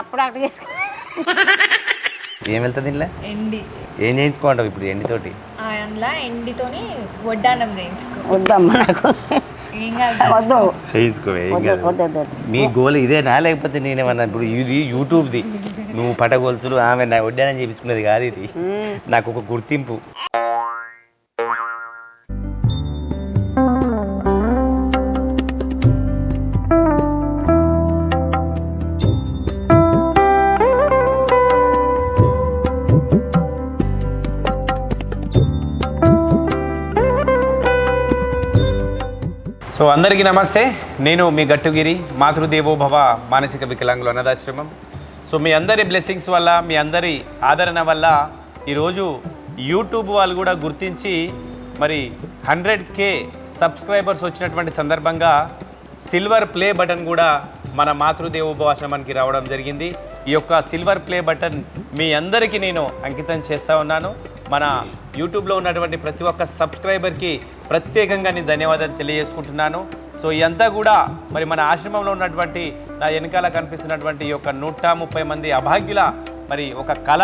సప్పుడు అక్కడ చేసుకో. ఏం వెళ్తుంది ఇంట్లో ఎండి. ఏం చేయించుకోంటావు ఇప్పుడు ఎండితోటి? అందులో ఎండితోని వడ్డానం చేయించుకో. వద్దమ్మా నాకు. ఏం కాదు. వద్దు. చేయించుకోవే ఏం వద్దు కాదు. వద్దు వద్దు. మీ గోల్ ఇదేనా? లేకపోతే నేనేమన్నా ఇప్పుడు ఇది యూట్యూబ్ది. నువ్వు పటగోల్చులు ఆమె నా వడ్డానని చేపించుకున్నది కాదు ఇది. నాకు ఒక గుర్తింపు. సో అందరికీ నమస్తే. నేను మీ గట్టుగిరి మాతృదేవోభవ మానసిక వికలాంగుల అనాథాశ్రమం. సో మీ అందరి బ్లెస్సింగ్స్ వల్ల మీ అందరి ఆదరణ వల్ల ఈరోజు యూట్యూబ్ వాళ్ళు కూడా గుర్తించి మరి హండ్రెడ్ కే సబ్స్క్రైబర్స్ వచ్చినటువంటి సందర్భంగా సిల్వర్ ప్లే బటన్ కూడా మన మాతృదేవోభవ ఆశ్రమానికి రావడం జరిగింది. ఈ యొక్క సిల్వర్ ప్లే బటన్ మీ అందరికీ నేను అంకితం చేస్తూ ఉన్నాను. మన యూట్యూబ్లో ఉన్నటువంటి ప్రతి ఒక్క సబ్స్క్రైబర్కి ప్రత్యేకంగా నేను ధన్యవాదాలు తెలియజేసుకుంటున్నాను. సో ఇదంతా కూడా మరి మన ఆశ్రమంలో ఉన్నటువంటి నా వెనకాల కనిపిస్తున్నటువంటి ఈ యొక్క నూట ముప్పై మంది అభాగ్యుల మరి ఒక కళ.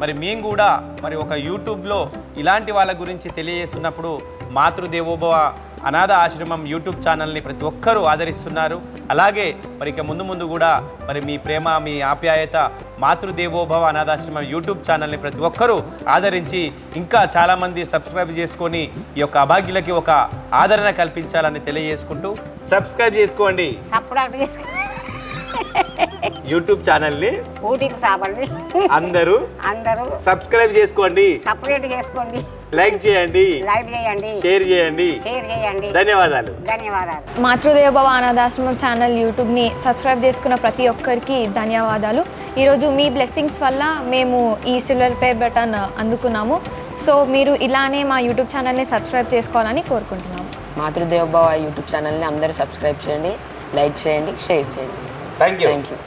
మరి మేము కూడా మరి ఒక యూట్యూబ్లో ఇలాంటి వాళ్ళ గురించి తెలియజేస్తున్నప్పుడు మాతృదేవోభవ అనాథ ఆశ్రమం యూట్యూబ్ ఛానల్ని ప్రతి ఒక్కరూ ఆదరిస్తున్నారు. అలాగే మరి ఇక ముందు ముందు కూడా మరి మీ ప్రేమ మీ ఆప్యాయత మాతృదేవోభవ అనాథాశ్రమం యూట్యూబ్ ఛానల్ని ప్రతి ఒక్కరూ ఆదరించి ఇంకా చాలామంది సబ్స్క్రైబ్ చేసుకొని ఈ యొక్క అభాగ్యులకి ఒక ఆదరణ కల్పించాలని తెలియజేసుకుంటూ సబ్స్క్రైబ్ చేసుకోండి. యూట్యూబ్ ఛానల్ని ఊటీకి సాబండి. అందరూ అందరూ సబ్స్క్రైబ్ చేసుకోండి. సపరేట్ చేసుకోండి. లైక్ చేయండి. లైవ్ చేయండి. షేర్ చేయండి. షేర్ చేయండి. ధన్యవాదాలు. ధన్యవాదాలు. మాతృదేవభవ అనాథాశ్రమం ఛానల్ యూట్యూబ్ని సబ్స్క్రైబ్ చేసుకున్న ప్రతి ఒక్కరికి ధన్యవాదాలు. ఈరోజు మీ బ్లెస్సింగ్స్ వల్ల మేము ఈ సిల్వర్ పే బటన్ అందుకున్నాము. సో మీరు ఇలానే మా యూట్యూబ్ ఛానల్ని సబ్స్క్రైబ్ చేసుకోవాలని కోరుకుంటున్నాము. మాతృదేవభవ యూట్యూబ్ ఛానల్ని అందరూ సబ్స్క్రైబ్ చేయండి లైక్ చేయండి షేర్ చేయండి. Thank you thank you